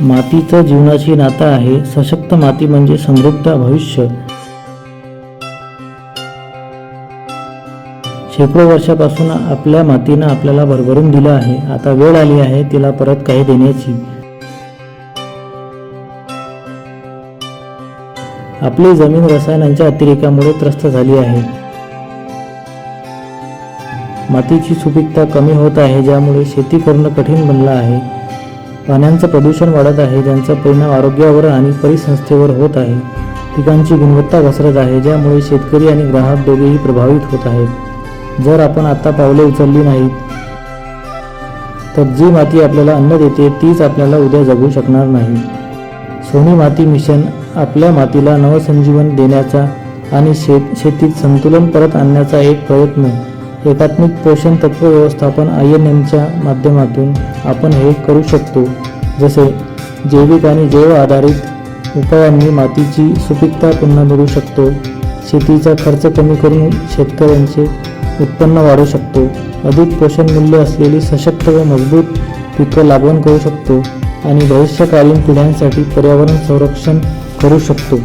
मातीचं जीवनाशी नातं आहे. सशक्त माती म्हणजे समृद्ध भविष्य. शेकडो वर्षापासून आपल्या मातीनं आपल्याला भरभरून दिलं आहे. आता वेळ आली आहे तिला परत काही देण्याची. आपली जमीन रसायनांच्या अतिरेकामुळे त्रस्त झाली आहे. मातीची सुपीकता कमी होत आहे ज्यामुळे शेती करणं कठीण बनलं आहे. पाण्याचं प्रदूषण वाढत आहे ज्यांचा परिणाम आरोग्यावर आणि परिसंस्थेवर होत आहे पिकांची गुणवत्ता घसरत आहे ज्यामुळे शेतकरी आणि ग्राहक दोघेही प्रभावित होत आहेत. जर आपण आता पावले उचलली नाहीत तर जी माती आपल्याला अन्न देते तीच आपल्याला उद्या जगू शकणार नाही. सोनी माती मिशन आपल्या मातीला नवसंजीवन देण्याचा आणि शेत शेतीत संतुलन परत आणण्याचा एक प्रयत्न एकात्मिक पोषण तत्व व्यवस्थापन आय एन एमच्या माध्यमातून आपण हे करू शकतो. जसे जैविक आणि जैव आधारित उपायांनी मातीची सुपीकता पुन्हा मिळू शकतो. शेतीचा खर्च कमी करून शेतकऱ्यांचे उत्पन्न वाढू शकतो. अधिक पोषण मूल्य असलेली सशक्त व मजबूत पिकं लागवण करू शकतो आणि भविष्यकालीन पिढ्यांसाठी पर्यावरण संरक्षण करू शकतो.